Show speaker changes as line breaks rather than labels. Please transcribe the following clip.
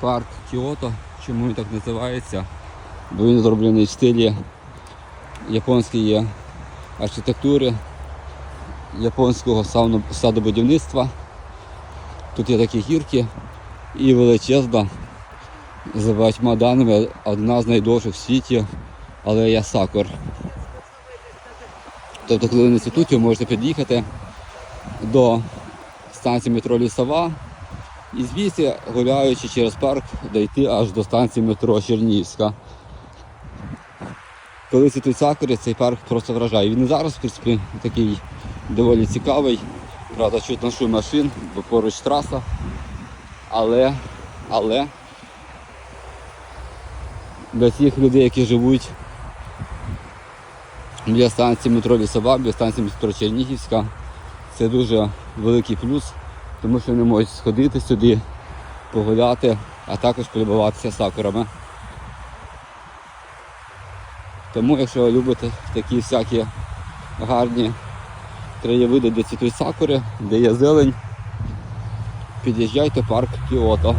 парк Кіото. Чому він так називається? Бо він зроблений в стилі японської архітектури, японського садобудівництва. Тут є такі гірки і величезна, за багатьма даними, одна з найдовших в світі алея Сакур. Тобто, коли в інституті, можете під'їхати до станції метро Лісова і звідси, гуляючи через парк, дійти аж до станції метро Чернігівська. Коли цвітуть сакури, цей парк просто вражає. Він і зараз, в принципі, такий доволі цікавий. Правда, чутно шум машин, бо поруч траса. Але, але для тих людей, які живуть біля станції метро Лісова, біля станції метро Чернігівська, це дуже великий плюс, тому що вони можуть сходити сюди, погуляти, а також полюбуватися сакурами. Тому, якщо ви любите такі всякі гарні краєвиди, де цвітуть сакури, де є зелень, під'їжджайте парк Кіото.